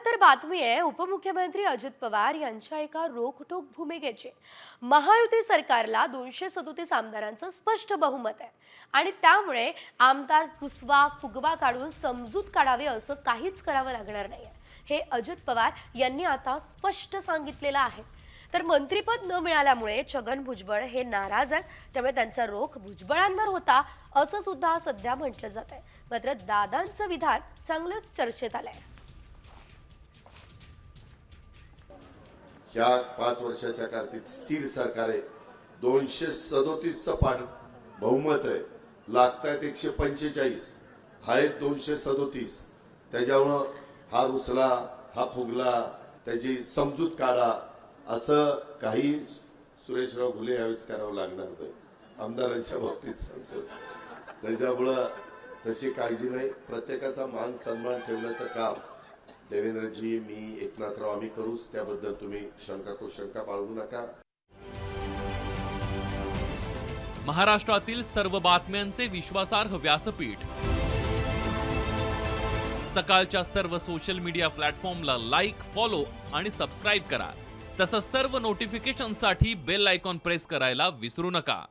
त्यानंतर बातमी आहे उपमुख्यमंत्री अजित पवार यांच्या एका रोखठोक भूमिकेची. महायुती सरकारला दोनशे सदोतीस आमदारांचं स्पष्ट बहुमत आहे. आणि त्यामुळे आमदार फुसवा फुगवा काढून समजूत काढावे असं काहीच करावं लागणार नाहीये. हे अजित पवार यांनी आता स्पष्ट सांगितलेलं आहे. तर मंत्रीपद न मिळाल्यामुळे छगन भुजबळ हे नाराज आहेत. त्यामुळे त्यांचा रोख भुजबळांवर होता असं सुद्धा सध्या म्हटलं जात आहे मात्र दादांचं विधान चांगलंच चर्चेत आलंय. ह्या पाच वर्षाच्या कारतीत स्थिर सरकार आहे दोनशे सदोतीसचं पाठ बहुमत आहे. लागतायत एकशे पंचेचाळीस आहेत दोनशे सदोतीस. त्याच्यामुळं हा रुसला हा फुगला त्याची समजूत काढा असं काही सुरेशराव घुले यावेळेस करावं लागणार नाही आमदारांच्या बाबतीत सांगतो. त्याच्यामुळं तशी काळजी नाही. प्रत्येकाचा मान सन्मान ठेवण्याचं काम देवेंद्रजी मी एकनाथराव आम्ही करूच. त्याबद्दल तुम्ही शंका कुशंका बाळगू नका. महाराष्ट्रातील सर्व बातम्यांचे विश्वासार्ह व्यासपीठ. सकाळच्या सर्व सोशल मीडिया प्लॅटफॉर्मला लाईक फॉलो आणि सबस्क्राईब करा. तसंच सर्व नोटिफिकेशनसाठी बेल आयकॉन प्रेस करायला विसरू नका.